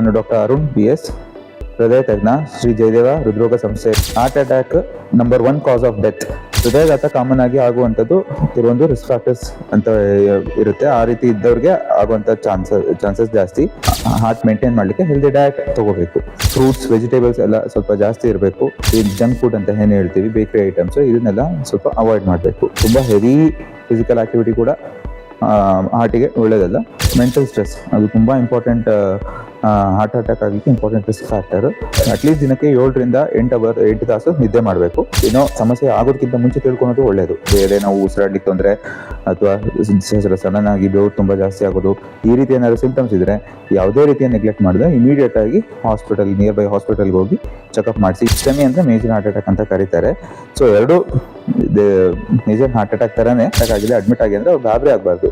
ನಾನು doctor Arun B S ಹೃದಯ ತಜ್ಞ ಶ್ರೀ ಜಯದೇವ ಹೃದ್ರೋಗ ಸಂಸ್ಥೆ. Heart attack number one cause of death ಹೃದಯಘಾತ common ಆಗಿ ಆಗುವಂಥದ್ದು ಕೆಲವೊಂದು ರಿಸ್ಕ್ ಫ್ಯಾಕ್ಟರ್ಸ್ ಅಂತ ಇರುತ್ತೆ. ಆ ರೀತಿ ಇದ್ದವ್ರಿಗೆ ಆಗುವಂಥ ಚಾನ್ಸಸ್ ಚಾನ್ಸಸ್ ಜಾಸ್ತಿ. ಹಾರ್ಟ್ ಮೇಂಟೈನ್ ಮಾಡಲಿಕ್ಕೆ ಹೆಲ್ದಿ ಡಯಟ್ ತಗೋಬೇಕು. ಫ್ರೂಟ್ಸ್ ವೆಜಿಟೇಬಲ್ಸ್ ಎಲ್ಲ ಸ್ವಲ್ಪ ಜಾಸ್ತಿ ಇರಬೇಕು. ಈ ಜಂಕ್ ಫುಡ್ ಅಂತ ಏನು ಹೇಳ್ತೀವಿ ಬೇಕರಿ ಐಟಮ್ಸ್ ಇದನ್ನೆಲ್ಲ ಸ್ವಲ್ಪ ಅವಾಯ್ಡ್ ಮಾಡಬೇಕು. ತುಂಬ ಹೆವಿ ಫಿಸಿಕಲ್ ಆಕ್ಟಿವಿಟಿ ಕೂಡ ಹಾರ್ಟಿಗೆ ಒಳ್ಳೆಯದಲ್ಲ ಮೆಂಟಲ್ ಸ್ಟ್ರೆಸ್ ಅದು ತುಂಬ ಇಂಪಾರ್ಟೆಂಟ್ ಹಾರ್ಟ್ ಅಟ್ಯಾಕ್ ಆಗಲಿಕ್ಕೆ important risk factor at least ದಿನಕ್ಕೆ ಏಳರಿಂದ ಎಂಟು ಅವರ್ ಎಂಟು ತಾಸು ನಿದ್ದೆ ಮಾಡಬೇಕು. ಏನೋ ಸಮಸ್ಯೆ ಆಗೋದಕ್ಕಿಂತ ಮುಂಚೆ ತಿಳ್ಕೊಳೋದು ಒಳ್ಳೆಯದು ಬೇರೆ ನಾವು ಉಸಿರಾಡ್ಲಿಕ್ಕೆ ತೊಂದರೆ ಅಥವಾ ಸಡನ್ ಆಗಿ ಬೆವರು ತುಂಬ ಜಾಸ್ತಿ ಆಗೋದು, ಈ ರೀತಿ ಏನಾದ್ರು ಸಿಂಟಮ್ಸ್ ಇದ್ದರೆ ಯಾವುದೇ ರೀತಿಯ ನೆಗ್ಲೆಕ್ಟ್ ಮಾಡಿದ್ರೆ ಇಮಿಡಿಯೇಟ್ ಆಗಿ ಹಾಸ್ಪಿಟಲ್ ನಿಯರ್ ಬೈ ಹಾಸ್ಪಿಟಲ್ಗೆ ಹೋಗಿ ಚೆಕಪ್ ಮಾಡಿಸಿ. ಇಷ್ಟಮಿ ಅಂದರೆ ಮೇಜರ್ ಹಾರ್ಟ್ ಅಟ್ಯಾಕ್ ಅಂತ ಕರೀತಾರೆ. ಸೊ ಎರಡು ಮೇಜರ್ ಹಾರ್ಟ್ ಅಟ್ಯಾಕ್ ತರನೇ ಅಟ್ಯಾಕ್ ಆಗಿದೆ ಅಡ್ಮಿಟ್ ಆಗಿ ಅಂದ್ರೆ ಅವ್ರು ಗಾಬರಿ ಆಗಬಾರ್ದು.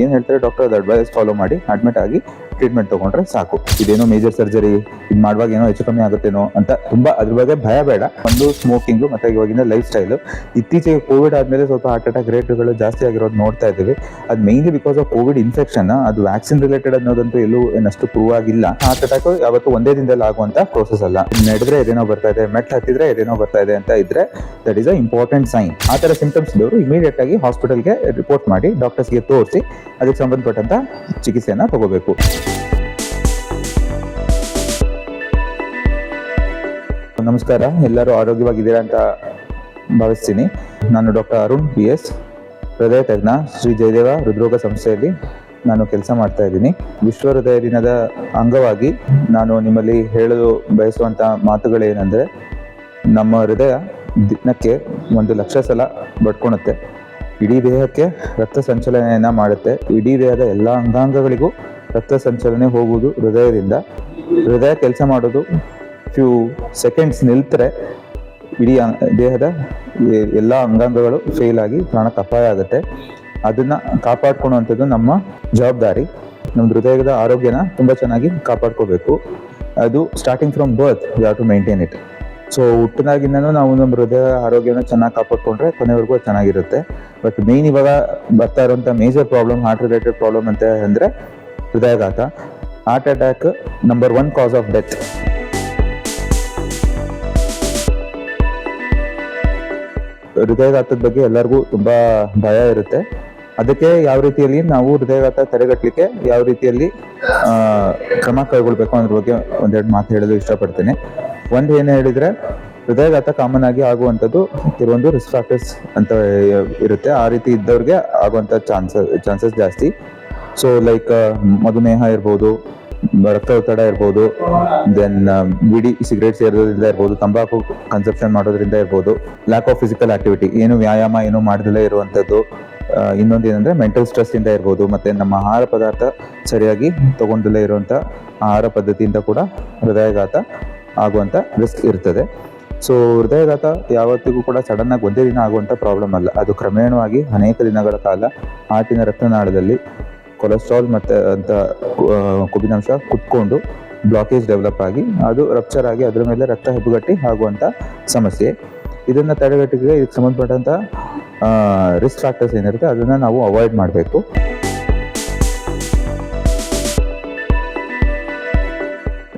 ಏನ್ ಹೇಳ್ತಾರೆ ಡಾಕ್ಟರ್ ಅದು ಅಡ್ವೈಸ್ ಫಾಲೋ ಮಾಡಿ ಅಡ್ಮಿಟ್ ಆಗಿ ಟ್ರೀಟ್ಮೆಂಟ್ ತಗೊಂಡ್ರೆ ಸಾಕು. ಇದೇನೋ ಮೇಜರ್ ಸರ್ಜರಿ ಇದು ಮಾಡುವಾಗ ಏನೋ ಹೆಚ್ಚು ಕಮ್ಮಿ ಆಗುತ್ತೇನೋ ಅಂತ ತುಂಬಾ ಅದ್ರ ಬಗ್ಗೆ ಭಯ ಬೇಡ. ಒಂದು ಸ್ಮೋಕಿಂಗು ಮತ್ತೆ ಇವಾಗಿನ ಲೈಫ್ ಸ್ಟೈಲು ಇತ್ತೀಚೆಗೆ ಕೋವಿಡ್ ಆದ್ಮೇಲೆ ಸ್ವಲ್ಪ ಹಾರ್ಟ್ ಅಟ್ಯಾಕ್ ರೇಟ್ಗಳು ಜಾಸ್ತಿ ಆಗಿರೋದು ನೋಡ್ತಾ ಇದ್ದೀವಿ. ಅದು mainly because of covid infection ಅದು ವ್ಯಾಕ್ಸಿನ್ ರಿಲೇಟೆಡ್ ಅನ್ನೋದಂತೂ ಎಲ್ಲೂ ಏನಷ್ಟು ಪ್ರೂವ್ ಆಗಿಲ್ಲ. ಹಾರ್ಟ್ ಅಟ್ಯಾಕ್ ಯಾವತ್ತು ಒಂದೇ ದಿನದಲ್ಲಿ ಆಗುವಂತ ಪ್ರೋಸೆಸ್ ಅಲ್ಲ. ನಡೆದ್ರೆ ಏನೋ ಬರ್ತಾ ಇದೆ ಮೆಟ್ ಹತ್ತಿದ್ರೆ ಏನೋ ಬರ್ತಾ ಇದೆ ಅಂತ ಇದ್ರೆ that is a important sign ಆ ತರ ಸಿಂಟಮ್ಸ್ ಇದ್ದವರು ಇಮಿಡಿಯೇಟ್ ಆಗಿ ಹಾಸ್ಪಿಟಲ್ಗೆ ರಿಪೋರ್ಟ್ ಮಾಡಿ ಡಾಕ್ಟರ್ಸ್ಗೆ ತೋರಿಸಿ, ಅದಕ್ಕೆ ಸಂಬಂಧಪಟ್ಟಂತ ಚಿಕಿತ್ಸೆಯನ್ನ ತಗೋಬೇಕು. ನಮಸ್ಕಾರ, ಎಲ್ಲರೂ ಆರೋಗ್ಯವಾಗಿದ್ದೀರಾ ಅಂತ ಭಾವಿಸ್ತೀನಿ. ನಾನು ಡಾಕ್ಟರ್ ಅರುಣ್ ಬಿ ಎಸ್ ಹೃದಯ ತಜ್ಞ ಶ್ರೀ ಜಯದೇವ ಹೃದ್ರೋಗ ಸಂಸ್ಥೆಯಲ್ಲಿ ನಾನು ಕೆಲಸ ಮಾಡ್ತಾ ಇದ್ದೀನಿ. ವಿಶ್ವ ಹೃದಯ ದಿನದ ಅಂಗವಾಗಿ ನಾನು ನಿಮ್ಮಲ್ಲಿ ಹೇಳಲು ಬಯಸುವಂಥ ಮಾತುಗಳೇನೆಂದರೆ, ನಮ್ಮ ಹೃದಯ ದಿನಕ್ಕೆ ಒಂದು ಲಕ್ಷ ಸಲ ಬಡ್ಕೊಳುತ್ತೆ ಇಡೀ ದೇಹಕ್ಕೆ ರಕ್ತ ಸಂಚಲನೆಯನ್ನು ಮಾಡುತ್ತೆ. ಇಡೀ ದೇಹದ ಎಲ್ಲ ಅಂಗಾಂಗಗಳಿಗೂ ರಕ್ತ ಸಂಚಲನೆ ಹೋಗುವುದು ಹೃದಯದಿಂದ. ಹೃದಯ ಕೆಲಸ ಮಾಡೋದು ಫ್ಯೂ ಸೆಕೆಂಡ್ಸ್ ನಿಲ್ತರೆ ಇಡೀ ದೇಹದ ಎಲ್ಲ ಅಂಗಾಂಗಗಳು ಫೇಲ್ ಆಗಿ ಪ್ರಾಣಕ್ಕೆ ಅಪಾಯ ಆಗುತ್ತೆ. ಅದನ್ನ ಕಾಪಾಡ್ಕೊಳ್ಳುವಂಥದ್ದು ನಮ್ಮ ಜವಾಬ್ದಾರಿ. ನಮ್ಮ ಹೃದಯದ ಆರೋಗ್ಯನ ತುಂಬ ಚೆನ್ನಾಗಿ ಕಾಪಾಡ್ಕೋಬೇಕು. ಅದು starting from birth you have to maintain it so ಹುಟ್ಟಿನಾಗಿಂದನೂ ನಾವು ನಮ್ಮ ಹೃದಯ ಆರೋಗ್ಯನ ಚೆನ್ನಾಗಿ ಕಾಪಾಡ್ಕೊಂಡ್ರೆ ಕೊನೆವರೆಗೂ ಚೆನ್ನಾಗಿರುತ್ತೆ. ಬಟ್ ಮೇನ್ ಇವಾಗ ಬರ್ತಾ ಇರುವಂಥ major problem heart related problem ಅಂತ ಅಂದ್ರೆ ಹೃದಯಾಘಾತ heart attack number one cause of death ಹೃದಯಾಘಾತದ ಬಗ್ಗೆ ಎಲ್ಲರಿಗೂ ತುಂಬಾ ಭಯ ಇರುತ್ತೆ. ಅದಕ್ಕೆ ಯಾವ ರೀತಿಯಲ್ಲಿ ನಾವು ಹೃದಯಾಘಾತ ತಡೆಗಟ್ಟಲಿಕ್ಕೆ ಯಾವ ರೀತಿಯಲ್ಲಿ ಕ್ರಮ ಕೈಗೊಳ್ಬೇಕು ಅನ್ನೋದ್ರ ಬಗ್ಗೆ ಒಂದೆರಡು ಮಾತು ಹೇಳಲು ಇಷ್ಟಪಡ್ತೇನೆ. ಒಂದು ಏನು ಹೇಳಿದ್ರೆ ಹೃದಯಘಾತ ಕಾಮನ್ ಆಗಿ ಆಗುವಂಥದ್ದು ಕೆಲವೊಂದು ರಿಸ್ಕ್ ಫ್ಯಾಕ್ಟರ್ಸ್ ಅಂತ ಇರುತ್ತೆ. ಆ ರೀತಿ ಇದ್ದವ್ರಿಗೆ ಆಗುವಂಥ ಚಾನ್ಸಸ್ ಚಾನ್ಸಸ್ ಜಾಸ್ತಿ. ಸೊ ಲೈಕ್ ಮಧುಮೇಹ ಇರ್ಬೋದು, ರಕ್ತ ಒತ್ತಡ ಇರ್ಬೋದು ದೆನ್ ಬಿಡಿ ಸಿಗರೇಟ್ ಸೇರೋದ್ರಿಂದ ಇರ್ಬೋದು, ತಂಬಾಕು ಕನ್ಸಪ್ಷನ್ ಮಾಡೋದ್ರಿಂದ ಇರ್ಬೋದು ಲ್ಯಾಕ್ ಆಫ್ ಫಿಸಿಕಲ್ ಆಕ್ಟಿವಿಟಿ ಏನು ವ್ಯಾಯಾಮ, ಏನು ಮಾಡದಲ್ಲೇ ಇರುವಂಥದ್ದು ಇನ್ನೊಂದು ಏನಂದ್ರೆ ಮೆಂಟಲ್ ಸ್ಟ್ರೆಸ್ ಇಂದ ಇರ್ಬೋದು, ಮತ್ತೆ ನಮ್ಮ ಆಹಾರ ಪದಾರ್ಥ ಸರಿಯಾಗಿ ತಗೊಂಡಲ್ಲೇ ಇರುವಂತ ಆಹಾರ ಪದ್ಧತಿಯಿಂದ ಕೂಡ ಹೃದಯಾಘಾತ ಆಗುವಂತ ರಿಸ್ಕ್ ಇರ್ತದೆ. ಸೊ ಹೃದಯಾಘಾತ ಯಾವತ್ತಿಗೂ ಕೂಡ ಸಡನ್ ಆಗಿ ಒಂದೇ ದಿನ ಆಗುವಂತ ಪ್ರಾಬ್ಲಮ್ ಅಲ್ಲ. ಅದು ಕ್ರಮೇಣವಾಗಿ ಅನೇಕ ದಿನಗಳ ಕಾಲ ಆಟಿನ ರಕ್ತನಾಳದಲ್ಲಿ ಕೊಲೆಸ್ಟ್ರಾಲ್ ಮತ್ತೆ ಅಂತ ಕೊಬ್ಬಿನಾಂಶ ಕುತ್ಕೊಂಡು ಬ್ಲಾಕೇಜ್ ಡೆವಲಪ್ ಆಗಿ ಅದು ರಪ್ಚರ್ ಆಗಿ ಅದರ ಮೇಲೆ ರಕ್ತ ಹೆಬ್ಬುಗಟ್ಟಿ ಆಗುವಂತ ಸಮಸ್ಯೆ. ಇದನ್ನ ತಡೆಗಟ್ಟಿಗೆ ಇದಕ್ಕೆ ಸಂಬಂಧಪಟ್ಟಂತ ರಿಸ್ಕ್ ಫ್ಯಾಕ್ಟರ್ಸ್ ಏನಿರುತ್ತೆ ಅದನ್ನ ನಾವು ಅವಾಯ್ಡ್ ಮಾಡಬೇಕು.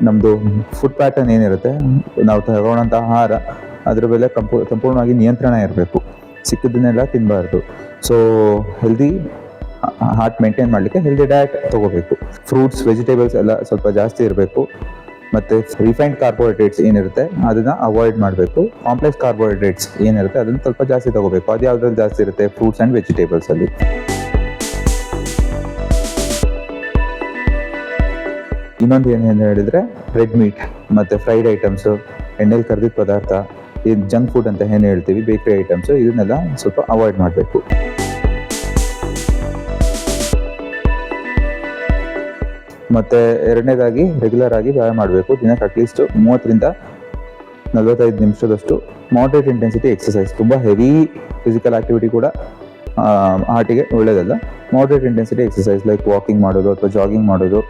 ನಮ್ದು ಫುಡ್ ಪ್ಯಾಟರ್ನ್ ಏನಿರುತ್ತೆ, ನಾವು ತಗೊಳ್ಳೋಂಥ ಆಹಾರ, ಅದ್ರ ಮೇಲೆ ಕಂಪೂ, ಸಂಪೂರ್ಣವಾಗಿ ನಿಯಂತ್ರಣ ಇರಬೇಕು. ಸಿಕ್ಕಿದ್ದನ್ನೆಲ್ಲ ತಿನ್ನಬಾರ್ದು ಸೊ ಹೆಲ್ದಿ ಹಾರ್ಟ್ ಮೇಂಟೈನ್ ಮಾಡಲಿಕ್ಕೆ ಹೆಲ್ದಿ ಡಯಟ್ ತಗೋಬೇಕು. ಫ್ರೂಟ್ಸ್ ವೆಜಿಟೇಬಲ್ಸ್ ಎಲ್ಲ ಸ್ವಲ್ಪ ಜಾಸ್ತಿ ಇರಬೇಕು. ಮತ್ತು ರಿಫೈನ್ಡ್ ಕಾರ್ಬೋಹೈಡ್ರೇಟ್ಸ್ ಏನಿರುತ್ತೆ, ಅದನ್ನು ಅವಾಯ್ಡ್ ಮಾಡಬೇಕು. ಕಾಂಪ್ಲೆಕ್ಸ್ ಕಾರ್ಬೋಹೈಡ್ರೇಟ್ಸ್ ಏನಿರುತ್ತೆ, ಅದನ್ನು ಸ್ವಲ್ಪ ಜಾಸ್ತಿ ತಗೋಬೇಕು. ಅದು ಯಾವುದ್ರಲ್ಲಿ ಜಾಸ್ತಿ ಇರುತ್ತೆ ಫ್ರೂಟ್ಸ್ ಆ್ಯಂಡ್ ವೆಜಿಟೇಬಲ್ಸ್ ಇನ್ನೊಂದು ಏನು ಹೇಳಿದರೆ ರೆಡ್ ಮೀಟ್ ಮತ್ತೆ ಫ್ರೈಡ್ ಐಟಮ್ಸು ಎಣ್ಣೆಲಿ ಕರೆದಿದ್ದ ಪದಾರ್ಥ ಇದು ಜಂಕ್ ಫುಡ್ ಅಂತ ಏನು ಹೇಳ್ತೀವಿ ಬೇಕರಿ ಐಟಮ್ಸು ಇದನ್ನೆಲ್ಲ ಸ್ವಲ್ಪ ಅವಾಯ್ಡ್ ಮಾಡಬೇಕು. ಮತ್ತೆ ಎರಡನೇದಾಗಿ ರೆಗ್ಯುಲರ್ ಆಗಿ ವ್ಯಾಯಾಮ ಮಾಡಬೇಕು. ದಿನಕ್ಕೆ ಅಟ್ಲೀಸ್ಟ್ ಮೂವತ್ತರಿಂದ ನಲವತ್ತೈದು ನಿಮಿಷದಷ್ಟು ಮಾಡ್ರೇಟ್ ಇಂಟೆನ್ಸಿಟಿ ಎಕ್ಸಸೈಸ್ ತುಂಬ ಹೆವಿ ಫಿಸಿಕಲ್ ಆಕ್ಟಿವಿಟಿ ಕೂಡ ಹಾರ್ಟಿಗೆ ಒಳ್ಳೆಯದಲ್ಲ moderate intensity exercise like walking ಮಾಡೋದು ಅಥವಾ ಜಾಗಿಂಗ್ ಮಾಡೋದು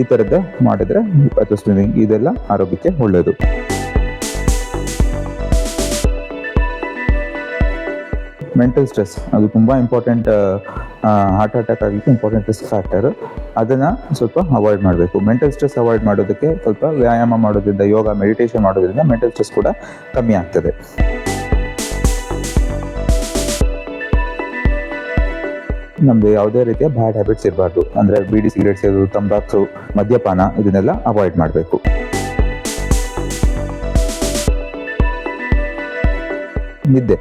ಈ ಥರದ್ದು ಮಾಡಿದ್ರೆ ಅಥವಾ ಸ್ವಿಮ್ಮಿಂಗ್ ಇದೆಲ್ಲ ಆರೋಗ್ಯಕ್ಕೆ ಒಳ್ಳೆಯದು ಮೆಂಟಲ್ ಸ್ಟ್ರೆಸ್ ಅದು ತುಂಬ ಇಂಪಾರ್ಟೆಂಟ್ ಹಾರ್ಟ್ ಅಟ್ಯಾಕ್ ಆಗಲಿಕ್ಕೆ ಇಂಪಾರ್ಟೆಂಟ್ ರಿಸ್ಕ್ ಫ್ಯಾಕ್ಟರ್ ಅದನ್ನು ಸ್ವಲ್ಪ ಅವಾಯ್ಡ್ ಮಾಡಬೇಕು. ಮೆಂಟಲ್ ಸ್ಟ್ರೆಸ್ ಅವಾಯ್ಡ್ ಮಾಡೋದಕ್ಕೆ ಸ್ವಲ್ಪ ವ್ಯಾಯಾಮ ಮಾಡೋದ್ರಿಂದ, ಯೋಗ ಮೆಡಿಟೇಷನ್ ಮಾಡೋದ್ರಿಂದ ಮೆಂಟಲ್ ಸ್ಟ್ರೆಸ್ ಕೂಡ ಕಮ್ಮಿ ಆಗ್ತದೆ. ನಮ್ದು ಯಾವುದೇ ರೀತಿಯ ಬ್ಯಾಡ್ ಹ್ಯಾಬಿಟ್ಸ್ ಇರಬಾರ್ದು. ಅಂದ್ರೆ ಬಿಡಿ ಸಿಗರೇಟ್ ಸೇರೋದು ತಂಬಾಕು, ಮದ್ಯಪಾನ ಇದನ್ನೆಲ್ಲ ಅವಾಯ್ಡ್ ಮಾಡಬೇಕು. ನಿದ್ದೆ.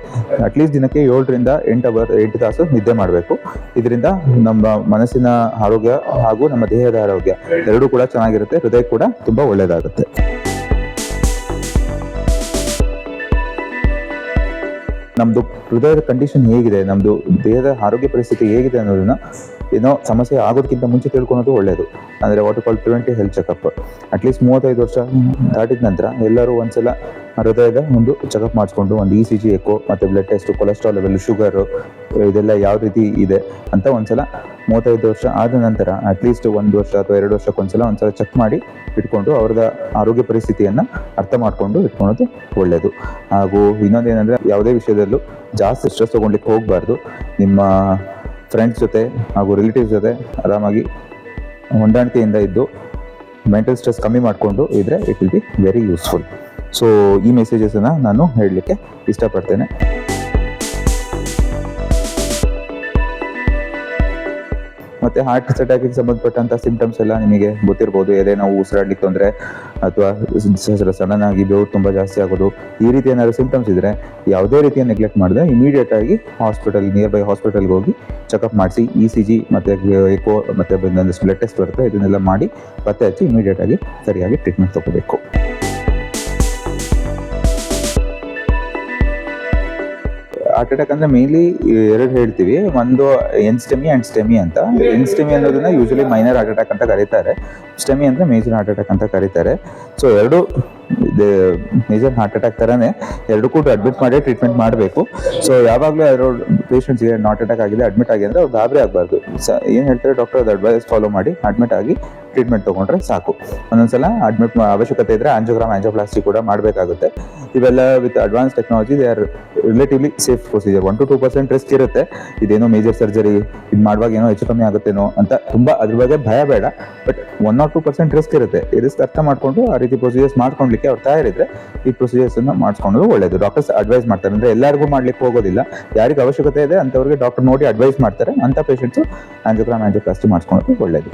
ಅಟ್ಲೀಸ್ಟ್ ದಿನಕ್ಕೆ ಏಳರಿಂದ ಎಂಟು ಅವರ್, ಎಂಟು ತಾಸು ನಿದ್ದೆ ಮಾಡಬೇಕು. ಇದರಿಂದ ನಮ್ಮ ಮನಸ್ಸಿನ ಆರೋಗ್ಯ ಹಾಗೂ ನಮ್ಮ ದೇಹದ ಆರೋಗ್ಯ ಎರಡೂ ಕೂಡ ಚೆನ್ನಾಗಿರುತ್ತೆ. ಹೃದಯ ಕೂಡ ತುಂಬ ಒಳ್ಳೆಯದಾಗುತ್ತೆ ನಮ್ದು ಹೃದಯದ ಕಂಡೀಷನ್ ಹೇಗಿದೆ, ನಮ್ದು ದೇಹದ ಆರೋಗ್ಯ ಪರಿಸ್ಥಿತಿ ಹೇಗಿದೆ ಅನ್ನೋದನ್ನ ಏನೋ ಸಮಸ್ಯೆ ಆಗೋದಕ್ಕಿಂತ ಮುಂಚೆ ತಿಳ್ಕೊಳೋದು ಒಳ್ಳೆಯದು ಅಂದ್ರೆ what call preventive health checkup at least ಮೂವತ್ತೈದು ವರ್ಷ ದಾಟಿದ ನಂತರ ಎಲ್ಲರೂ ಒಂದ್ಸಲ ಹೃದಯದ ಒಂದು ಚೆಕಪ್ ಮಾಡಿಸ್ಕೊಂಡು ಒಂದು ಇ ಸಿ ಜಿ ಎಕೋ ಮತ್ತೆ blood test cholesterol level sugar ಇದೆಲ್ಲ ಯಾವ ರೀತಿ ಇದೆ ಅಂತ ಒಂದ್ಸಲ ಮೂವತ್ತೈದು ವರ್ಷ ಆದ ನಂತರ ಅಟ್ಲೀಸ್ಟ್ ಒಂದು ವರ್ಷ ಅಥವಾ ಎರಡು ವರ್ಷಕ್ಕೊಂದ್ಸಲ ಒಂದ್ಸಲ ಚೆಕ್ ಮಾಡಿ ಇಟ್ಕೊಂಡು ಅವ್ರದ ಆರೋಗ್ಯ ಪರಿಸ್ಥಿತಿಯನ್ನ ಅರ್ಥ ಮಾಡಿಕೊಂಡು ಇಟ್ಕೊಳ್ಳೋದು ಒಳ್ಳೆಯದು ಹಾಗೂ ಇನ್ನೊಂದೇನೆಂದರೆ ಯಾವುದೇ ವಿಷಯದಲ್ಲೂ ಜಾಸ್ತಿ ಸ್ಟ್ರೆಸ್ ತಗೊಳ್ಲಿಕ್ಕೆ ಹೋಗಬಾರ್ದು. ನಿಮ್ಮ ಫ್ರೆಂಡ್ಸ್ ಜೊತೆ ಹಾಗೂ ರಿಲೇಟಿವ್ಸ್ ಜೊತೆ ಆರಾಮಾಗಿ ಹೊಂದಾಣಿಕೆಯಿಂದ ಇದ್ದು ಮೆಂಟಲ್ ಸ್ಟ್ರೆಸ್ ಕಮ್ಮಿ ಮಾಡಿಕೊಂಡು ಇದ್ರೆ it will be very useful so ಈ ಮೆಸೇಜಸನ್ನು ನಾನು ಹೇಳಲಿಕ್ಕೆ ಇಷ್ಟಪಡ್ತೇನೆ. ಮತ್ತೆ ಹಾರ್ಟ್ ಅಟ್ಯಾಕಿಗೆ ಸಂಬಂಧಪಟ್ಟಂತ ಸಿಂಪ್ಟಮ್ಸ್ ಎಲ್ಲ ನಿಮಗೆ ಗೊತ್ತಿರ್ಬೋದು. ಎದೆ ನಾವು, ಉಸಿರಾಡ್ಲಿಕ್ಕೆ ತೊಂದರೆ ಅಥವಾ ಸಡನ್ ಆಗಿ ಬೆವರು ತುಂಬಾ ಜಾಸ್ತಿ ಆಗೋದು, ಈ ರೀತಿ ಏನಾದ್ರು ಸಿಂಪ್ಟಮ್ಸ್ ಇದ್ರೆ ಯಾವುದೇ ರೀತಿಯ ನೆಗ್ಲೆಕ್ಟ್ ಮಾಡಿದ್ರೆ ಇಮಿಡಿಯೇಟ್ ಆಗಿ ಹಾಸ್ಪಿಟಲ್ ನಿಯರ್ ಬೈ ಹಾಸ್ಪಿಟಲ್ಗೆ ಹೋಗಿ ಚೆಕಪ್ ಮಾಡಿಸಿ ಇ ಸಿ ಜಿ ಮತ್ತೆ ಎಕೋ ಮತ್ತೆ ಬ್ಲಡ್ ಟೆಸ್ಟ್ ಬರುತ್ತೆ. ಇದನ್ನೆಲ್ಲ ಮಾಡಿ ಪತ್ತೆ ಹಚ್ಚಿ ಇಮಿಡಿಯೇಟ್ ಆಗಿ ಸರಿಯಾಗಿ ಟ್ರೀಟ್ಮೆಂಟ್ ತಗೋಬೇಕು. ಹಾರ್ಟ್ ಅಟ್ಯಾಕ್ ಅಂದ್ರೆ ಮೇನ್ಲಿ ಎರಡು ಹೇಳ್ತೀವಿ. ಒಂದು ಎನ್ಸ್ಟೆಮಿ ಅಂಡ್ ಸ್ಟೆಮಿ ಅಂತ. ಎನ್ಸ್ಟೆಮಿ ಅನ್ನೋದನ್ನ ಯೂಶಲಿ ಮೈನರ್ ಹಾರ್ಟ್ ಅಟ್ಯಾಕ್ ಅಂತ ಕರೀತಾರೆ. ಸ್ಟೆಮಿ ಅಂದ್ರೆ ಮೇಜರ್ ಹಾರ್ಟ್ ಅಟ್ಯಾಕ್ ಅಂತ ಕರೀತಾರೆ. ಸೊ ಎರಡು ಮೇಜರ್ ಹಾರ್ಟ್ ಅಟ್ಯಾಕ್ ಎರಡು ಕೂಡ ಅಡ್ಮಿಟ್ ಮಾಡಿ ಟ್ರೀಟ್ಮೆಂಟ್ ಮಾಡಬೇಕು. ಸೊ ಯಾವಾಗಲೂ ಯಾರೋ ಪೇಷಂಟ್ಸ್ಗೆ ನಾಟ್ ಅಟ್ಯಾಕ್ ಆಗಿದೆ ಅಡ್ಮಿಟ್ ಆಗಿದೆ ಅಂದರೆ ಅವ್ರು ಗಾಬರಿ ಆಗಬಾರ್ದು. ಏನು ಹೇಳ್ತಾರೆ ಡಾಕ್ಟರ್ ಅದು ಅಡ್ವೈಸ್ ಫಾಲೋ ಮಾಡಿ ಅಡ್ಮಿಟ್ ಆಗಿ ಟ್ರೀಟ್ಮೆಂಟ್ ತೊಗೊಂಡ್ರೆ ಸಾಕು. ಒಂದೊಂದ್ಸಲ ಅಡ್ಮಿಟ್ ಅವಶ್ಯಕತೆ ಇದ್ರೆ ಆಂಜೋಗ್ರಾಮ್ ಆಂಜೋಪ್ಲಾಸ್ಟಿ ಕೂಡ ಮಾಡಬೇಕಾಗುತ್ತೆ. ಇವೆಲ್ಲ with advance technology they are relatively safe procedure one to two percent risk ಇರುತ್ತೆ. ಇದೇನೋ ಮೇಜರ್ ಸರ್ಜರಿ ಇದು ಮಾಡುವಾಗ ಏನೋ ಹೆಚ್ಚು ಕಮ್ಮಿ ಆಗುತ್ತೇನೋ ಅಂತ ತುಂಬ ಅದ್ರ ಬಗ್ಗೆ ಭಯ ಬೇಡ. But one or two percent risk ಇರುತ್ತೆ. ಈ ಅರ್ಥ ಮಾಡಿಕೊಂಡು ಆ ರೀತಿ ಪ್ರೊಸೀಜರ್ಸ್ ಮಾಡ್ಕೊಳ್ಲಿಕ್ಕೆ ಅವ್ರು ತಯಾರಿದ್ರೆ ಈ ಪ್ರೊಸೀಜರ್ಸ್ ಅನ್ನ ಮಾಡಿಸ್ಕೊಳ್ಳೋದು ಒಳ್ಳೇದು. ಡಾಕ್ಟರ್ಸ್ ಅಡ್ವೈಸ್ ಮಾಡ್ತಾರೆ. ಅಂದ್ರೆ ಎಲ್ಲರಿಗೂ ಮಾಡ್ಲಿಕ್ಕೆ ಹೋಗೋದಿಲ್ಲ. ಯಾರಿಗೆ ಅವಶ್ಯಕತೆ ಇದೆ ಅಂತವ್ರಿಗೆ ಡಾಕ್ಟರ್ ನೋಡಿ ಅಡ್ವೈಸ್ ಮಾಡ್ತಾರೆ. ಅಂತ ಪೇಷಂಟ್ಸ್ ಆಂಜೋಗ್ರಾಮ್ ಆಂಜೋಪ್ಲಾಸ್ಟಿ ಮಾಡಿಸ್ಕೊಳ್ಳೋದು ಒಳ್ಳೇದು.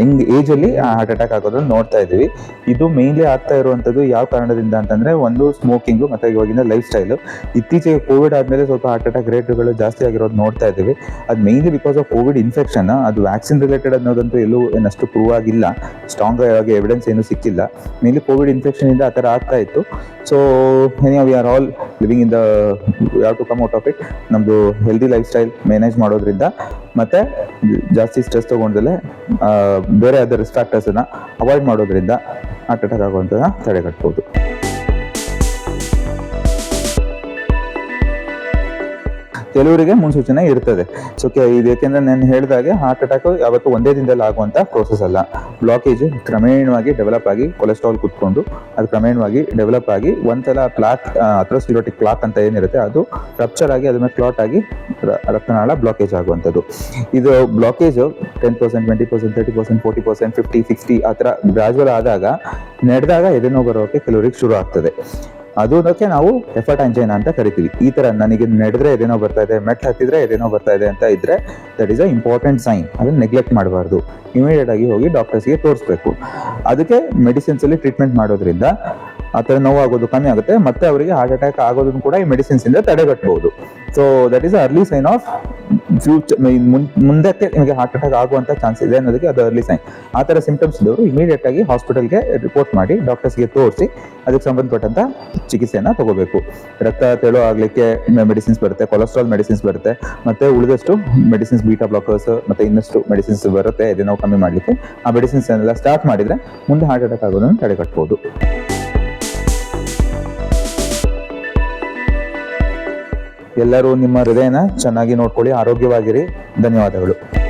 ಯಂಗ್ ಏಜ್ ಅಲ್ಲಿ ಹಾರ್ಟ್ ಅಟ್ಯಾಕ್ ಆಗೋದನ್ನ ನೋಡ್ತಾ ಇದೀವಿ ಇದು ಮೇನ್ಲಿ ಆಗ್ತಾ ಇರುವಂತದ್ದು ಯಾವ ಕಾರಣದಿಂದ ಅಂತಂದ್ರೆ ಒಂದು ಸ್ಮೋಕಿಂಗ್ ಮತ್ತೆ ಇವಾಗಿನ ಲೈಫ್ ಸ್ಟೈಲ್ ಇತ್ತೀಚೆಗೆ ಕೋವಿಡ್ ಆದ್ಮೇಲೆ ಸ್ವಲ್ಪ ಹಾರ್ಟ್ ಅಟ್ಯಾಕ್ ರೇಟ್ಗಳು ಜಾಸ್ತಿ ಆಗಿರೋದು ನೋಡ್ತಾ ಇದೀವಿ ಅದು mainly because of covid infection ಅದು ವ್ಯಾಕ್ಸಿನ್ ರಿಲೇಟೆಡ್ ಅನ್ನೋದಂತೂ ಎಲ್ಲೂ ಏನಷ್ಟು ಪ್ರೂವ್ ಆಗಿಲ್ಲ. ಸ್ಟ್ರಾಂಗ್ ಆಗಿ ಎವಿಡೆನ್ಸ್ ಏನು ಸಿಕ್ಕಿಲ್ಲ. ಮೇನ್ಲಿ ಕೋವಿಡ್ ಇನ್ಫೆಕ್ಷನ್ ಇಂದ ಆ ಥರ ಆಗ್ತಾ ಇತ್ತು. So we are all living in the ಯಾವ to come out of it ನಮ್ಮದು ಹೆಲ್ದಿ ಲೈಫ್ ಸ್ಟೈಲ್ ಮ್ಯಾನೇಜ್ ಮಾಡೋದ್ರಿಂದ. ಮತ್ತು ಜಾಸ್ತಿ ಸ್ಟ್ರೆಸ್ ತಗೊಂಡಲೆ ಬೇರೆ ಅದರ್ ರಿಸ್ಕ್ ಫ್ಯಾಕ್ಟರ್ಸ್ ಅವಾಯ್ಡ್ ಮಾಡೋದ್ರಿಂದ ಹಾರ್ಟ್ ಅಟ್ಯಾಕ್ ಆಗುವಂಥದ್ದನ್ನ ತಡೆಗಟ್ಬೋದು ಕೆಲವರಿಗೆ ಮುನ್ಸೂಚನೆ ಇರ್ತದೆ. ಸೊ ಇದು ಯಾಕೆಂದ್ರೆ ನಾನು ಹೇಳಿದಾಗೆ ಹಾರ್ಟ್ ಅಟ್ಯಾಕ್ ಯಾವತ್ತೂ ಒಂದೇ ದಿನದಲ್ಲಿ ಆಗುವಂಥ ಪ್ರೋಸೆಸ್ ಅಲ್ಲ. ಬ್ಲಾಕೇಜ್ ಕ್ರಮೇಣವಾಗಿ ಡೆವಲಪ್ ಆಗಿ ಕೊಲೆಸ್ಟ್ರಾಲ್ ಕುತ್ಕೊಂಡು ಅದು ಕ್ರಮೇಣವಾಗಿ ಡೆವಲಪ್ ಆಗಿ ಒಂದ್ಸಲ ಪ್ಲಾಕ್ ಅಥ್ರೋಸ್ಕ್ಲಿರೋಟಿಕ್ ಪ್ಲಾಕ್ ಅಂತ ಏನಿರುತ್ತೆ ಅದು ರಪ್ಚರ್ ಆಗಿ ಅದ್ರ ಮೇಲೆ ಕ್ಲಾಟ್ ಆಗಿ ರಕ್ತನಾಳ ಬ್ಲಾಕೇಜ್ ಆಗುವಂಥದ್ದು. ಇದು blockage ten percent twenty percent thirty percent forty percent fifty sixty ಆ ಥರ ಗ್ರಾಜುವಲ್ ಆದಾಗ ನಡೆದಾಗ ಎದೆನೋ ಬರೋಕೆ ಕೆಲವರಿಗೆ ಶುರು ಆಗ್ತದೆ. ಅದಕ್ಕೆ ನಾವು ಎಫರ್ಟ್ ಅಂಜೈನ ಅಂತ ಕರಿತೀವಿ. ಈ ತರ ನನಗೆ ನಡೆದ್ರೆ ಏನೋ ಬರ್ತಾ ಇದೆ, ಮೆಟ್ ಹತ್ತಿದ್ರೆ ಏನೋ ಬರ್ತಾ ಇದೆ ಅಂತ ಇದ್ರೆ that is a important sign ಅದನ್ನ ನೆಗ್ಲೆಕ್ಟ್ ಮಾಡಬಾರ್ದು. ಇಮಿಡಿಯೇಟ್ ಆಗಿ ಹೋಗಿ ಡಾಕ್ಟರ್ಸ್ಗೆ ತೋರಿಸ್ಬೇಕು. ಅದಕ್ಕೆ ಮೆಡಿಸಿನ್ಸ್ ಅಲ್ಲಿ ಟ್ರೀಟ್ಮೆಂಟ್ ಮಾಡೋದ್ರಿಂದ ಆ ಥರ ನೋವಾಗೋದು ಕಮ್ಮಿ ಆಗುತ್ತೆ. ಮತ್ತೆ ಅವರಿಗೆ ಹಾರ್ಟ್ ಅಟ್ಯಾಕ್ ಆಗೋದನ್ನು ಕೂಡ ಈ ಮೆಡಿಸಿನ್ಸ್ ಇಂದ ತಡೆಗಟ್ಟಬಹುದು so that is early sign of future ಮುಂದಕ್ಕೆ ನಿಮಗೆ ಹಾರ್ಟ್ ಅಟ್ಯಾಕ್ ಆಗುವಂತ ಚಾನ್ಸ್ ಇದೆ ಅನ್ನೋದಕ್ಕೆ ಅದು ಅರ್ಲಿ ಸೈನ್ ಆ ಥರ ಸಿಂಪ್ಟಮ್ಸ್ ಇದ್ದವರು ಇಮಿಡಿಯೇಟ್ ಆಗಿ ಹಾಸ್ಪಿಟಲ್ಗೆ ರಿಪೋರ್ಟ್ ಮಾಡಿ ಡಾಕ್ಟರ್ಸ್ಗೆ ತೋರಿಸಿ ಅದಕ್ಕೆ ಸಂಬಂಧಪಟ್ಟಂತ ಚಿಕಿತ್ಸೆಯನ್ನು ತಗೋಬೇಕು. ರಕ್ತ ತೆಳು ಆಗಲಿಕ್ಕೆ ಮೆಡಿಸಿನ್ಸ್ ಬರುತ್ತೆ ಕೊಲೆಸ್ಟ್ರಾಲ್ ಮೆಡಿಸಿನ್ಸ್ ಬರುತ್ತೆ, ಮತ್ತೆ ಉಳಿದಷ್ಟು ಮೆಡಿಸಿನ್ಸ್ ಬೀಟಾ ಬ್ಲಾಕರ್ಸ್ ಮತ್ತೆ ಇನ್ನಷ್ಟು ಮೆಡಿಸಿನ್ಸ್ ಬರುತ್ತೆ ಇದನ್ನ ಕಮ್ಮಿ ಮಾಡ್ಲಿಕ್ಕೆ ಆ ಮೆಡಿಸಿನ್ಸ್ ಎಲ್ಲ ಸ್ಟಾರ್ಟ್ ಮಾಡಿದ್ರೆ ಮುಂದೆ ಹಾರ್ಟ್ ಅಟ್ಯಾಕ್ ಆಗೋದನ್ನು ತಡೆಗಟ್ಟಬಹುದು ಎಲ್ಲರೂ ನಿಮ್ಮ ಹೃದಯನ ಚೆನ್ನಾಗಿ ನೋಡ್ಕೊಳ್ಳಿ ಆರೋಗ್ಯವಾಗಿರಿ. ಧನ್ಯವಾದಗಳು.